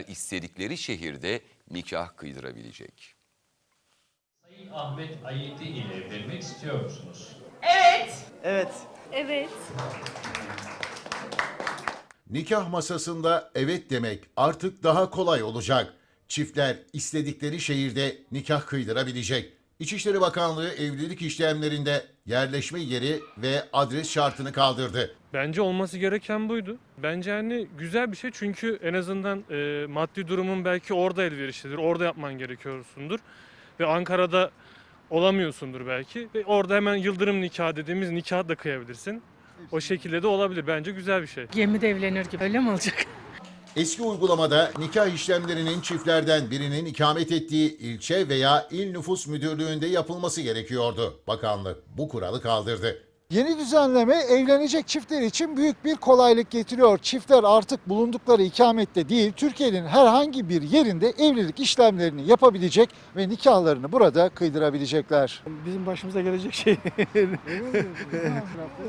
istedikleri şehirde nikah kıydırabilecek. Sayın Ahmet Ayeti ile evlenmek istiyor musunuz? Evet. Evet. Nikah masasında evet demek artık daha kolay olacak. Çiftler istedikleri şehirde nikah kıydırabilecek. İçişleri Bakanlığı evlilik işlemlerinde yerleşme yeri ve adres şartını kaldırdı. Bence olması gereken buydu. Bence hani güzel bir şey çünkü en azından e, maddi durumun belki orada elverişlidir. Orada yapman gerekiyorsundur. Ve Ankara'da olamıyorsundur belki. Ve orada hemen yıldırım nikah dediğimiz nikah da kıyabilirsin. O şekilde de olabilir. Bence güzel bir şey. Gemide evlenir gibi öyle mi olacak? Eski uygulamada nikah işlemlerinin çiftlerden birinin ikamet ettiği ilçe veya il nüfus müdürlüğünde yapılması gerekiyordu. Bakanlık bu kuralı kaldırdı. Yeni düzenleme evlenecek çiftler için büyük bir kolaylık getiriyor. Çiftler artık bulundukları ikamette değil, Türkiye'nin herhangi bir yerinde evlilik işlemlerini yapabilecek ve nikahlarını burada kıydırabilecekler. Bizim başımıza gelecek şey.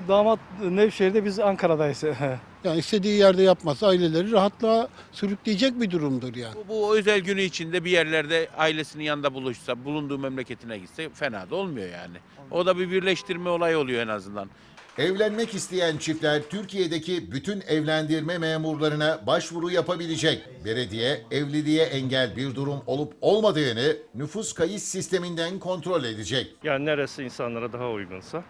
Damat Nevşehir'de biz Ankara'dayız. Yani istediği yerde yapması aileleri rahatlığa sürükleyecek bir durumdur yani. Bu, bu özel günü içinde bir yerlerde ailesinin yanında buluşsa, bulunduğu memleketine gitse fena da olmuyor yani. O da bir birleştirme olayı oluyor en azından. Evlenmek isteyen çiftler Türkiye'deki bütün evlendirme memurlarına başvuru yapabilecek. Belediye evliliğe engel bir durum olup olmadığını nüfus kayıt sisteminden kontrol edecek. Yani neresi insanlara daha uygunsa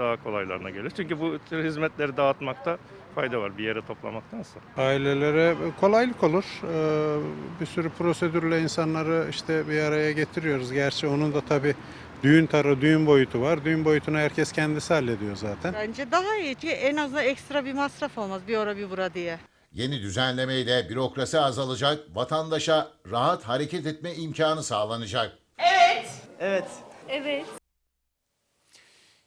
daha kolaylarına gelir. Çünkü bu tür hizmetleri dağıtmakta fayda var bir yere toplamaktansa. Ailelere kolaylık olur. Ee, Bir sürü prosedürle insanları işte bir araya getiriyoruz. Gerçi onun da tabii düğün tarı, düğün boyutu var. Düğün boyutunu herkes kendisi hallediyor zaten. Bence daha iyi. Çünkü en azından ekstra bir masraf olmaz bir ora bir bura diye. Yeni düzenlemeyle bürokrasi azalacak, vatandaşa rahat hareket etme imkanı sağlanacak. Evet. Evet.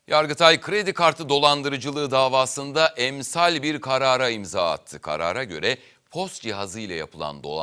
Yargıtay kredi kartı dolandırıcılığı davasında emsal bir karara imza attı. Karara göre post cihazı ile yapılan dolandırıcılık